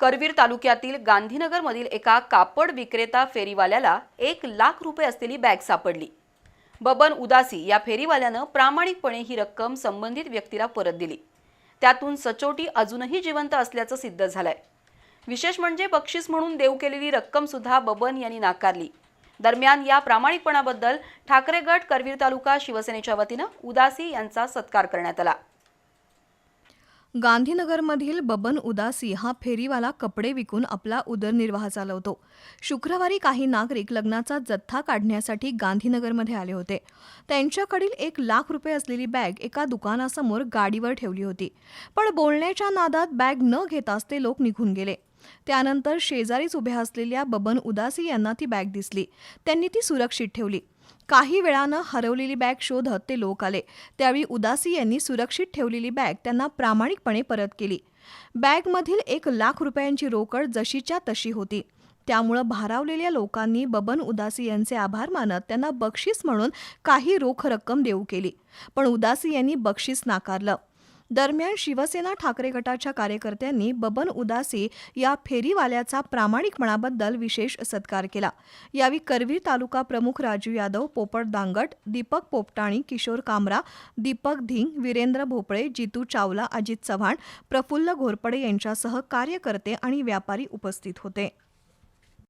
करवीर तालुक्यातील गांधीनगरमधील एका कापड विक्रेता फेरीवाल्याला एक लाख रुपये असलेली बॅग सापडली. बबन उदासी या फेरीवाल्यानं प्रामाणिकपणे ही रक्कम संबंधित व्यक्तीला परत दिली. त्यातून सचोटी अजूनही जिवंत असल्याचं सिद्ध झालंय. विशेष म्हणजे बक्षीस म्हणून देऊ केलेली रक्कम सुद्धा बबन यांनी नाकारली. दरम्यान या प्रामाणिकपणाबद्दल ठाकरे गट करवीर तालुका शिवसेनेच्या वतीनं उदासी यांचा सत्कार करण्यात आला. गांधीनगरमधील बबन उदासी हा फेरीवाला कपडे विकून आपला उदरनिर्वाह चालवतो. शुक्रवारी काही नागरिक लग्नाचा जथ्था काढण्यासाठी गांधीनगरमध्ये आले होते. त्यांच्याकडील एक लाख रुपये असलेली बॅग एका दुकानासमोर गाडीवर ठेवली होती. पण बोलण्याच्या नादात बॅग न घेताच ते लोक निघून गेले. त्यानंतर शेजारीच उभ्या असलेल्या बबन उदासी यांना ती बॅग दिसली. त्यांनी ती सुरक्षित ठेवली. काही वेळानं हरवलेली बॅग शोधत ते लोक आले. त्यावेळी उदासी यांनी सुरक्षित ठेवलेली बॅग त्यांना प्रामाणिकपणे परत केली. बॅगमधील एक लाख रुपयांची रोकड जशीच्या तशी होती. त्यामुळं भारावलेल्या लोकांनी बबन उदासी यांचे आभार मानत त्यांना बक्षीस म्हणून काही रोख रक्कम देऊ केली. पण उदासी यांनी बक्षीस नाकारलं. दरम्यान शिवसेना ठाकरे गटाच्या कार्यकर्त्यांनी बबन उदासी या फेरीवाल्याचा प्रामाणिकपणाबद्दल विशेष सत्कार केला. यावेळी करवीर तालुका प्रमुख राजू यादव पोपट दांगट दीपक पोपटाणी किशोर कामरा दीपक धिंग वीरेंद्र भोपळे जितू चावला अजित चव्हाण प्रफुल्ल घोरपडे यांच्यासह कार्यकर्ते आणि व्यापारी उपस्थित होते.